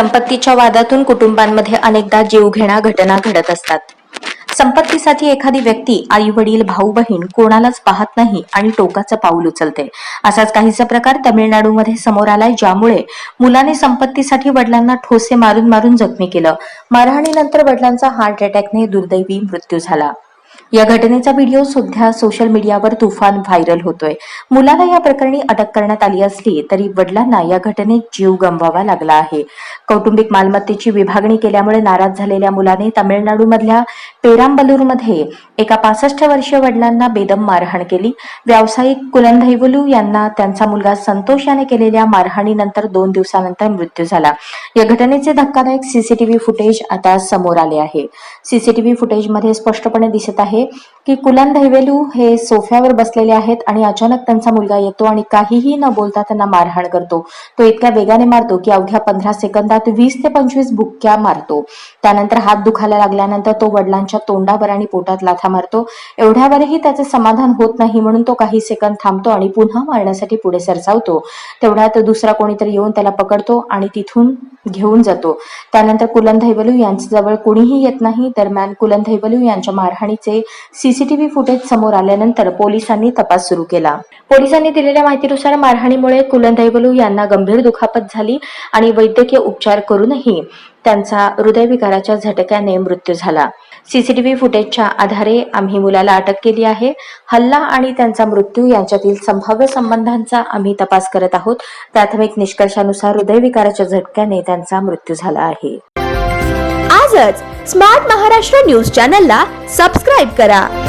संपत्तीच्या वादातून कुटुंबांमध्ये अनेकदा जीवघेणा घटना घडत असतात. संपत्तीसाठी एखादी व्यक्ती आई वडील भाऊ बहीण कोणालाच पाहत नाही आणि टोकाचं पाऊल उचलते. असाच काहीसा प्रकार तामिळनाडूमध्ये समोर आलाय ज्यामुळे मुलाने संपत्तीसाठी वडिलांना ठोसे मारून मारून जखमी केलं. मारहाणीनंतर वडिलांचा हार्ट अटॅकने दुर्दैवी मृत्यू झाला. या घटनेचा व्हिडिओ सध्या सोशल मीडियावर तुफान व्हायरल होतोय. मुलाला या प्रकरणी अटक करण्यात आली असली तरी वडिलांना या घटनेत जीव गमवावा लागला आहे. कौटुंबिक मालमत्तेची विभागणी केल्यामुळे नाराज झालेल्या मुलाने तामिळनाडूमधल्या पेरांबलूरमध्ये एका पासष्ट वर्षीय वडिलांना बेदम मारहाण केली. व्यावसायिक कुलंधैवलू यांना त्यांचा मुलगा संतोष याने केलेल्या मारहाणीनंतर दोन दिवसानंतर मृत्यू झाला. या घटनेचे धक्कादायक सीसीटीव्ही फुटेज आता समोर आले आहे. सीसीटीव्ही फुटेजमध्ये स्पष्टपणे दिसत आहे की कुलन दहिवेलू हे सोफ्यावर बसलेले आहेत आणि अचानक त्यांचा मुलगा येतो आणि काहीही न बोलता त्यांना मारहाण करतो. तो इतक्या वेगाने मारतो की अवघ्या पंधरा सेकंदात वीस ते पंचवीस बुक्क्या मारतो. त्यानंतर हात दुखायला लागल्यानंतर तो वडिलांच्या तोंडावर आणि पोटात लाथा मारतो. एवढ्यावरही त्याचे समाधान होत नाही म्हणून तो काही सेकंद थांबतो आणि पुन्हा मारण्यासाठी पुढे सरसावतो. तेवढ्यात दुसरा कोणीतरी येऊन त्याला पकडतो आणि तिथून घेऊन जातो. त्यानंतर कुलन यांच्या यांच्याजवळ कोणीही येत नाही दरम्यान कुलन यांच्या मारहाणीचे सीसीटीव्ही फुटेज समोर आल्यानंतर पोलिसांनी तपास सुरू केला. पोलिसांनी दिलेल्या माहितीनुसार मारहाणीमुळे कुलन यांना गंभीर दुखापत झाली आणि वैद्यकीय उपचार करूनही त्यांचा हृदयविकाराच्या झटक्याने मृत्यू झाला. सीसीटीव्ही फुटेजच्या आधारे आम्ही मुलाला अटक केली आहे. हल्ला आणि त्यांचा मृत्यू यांच्यातील संभाव्य संबंधांचा आम्ही तपास करत आहोत. प्राथमिक निष्कर्षानुसार हृदयविकाराच्या झटक्याने त्यांचा मृत्यू झाला आहे. आजच स्मार्ट महाराष्ट्र न्यूज चॅनलला सबस्क्राईब करा.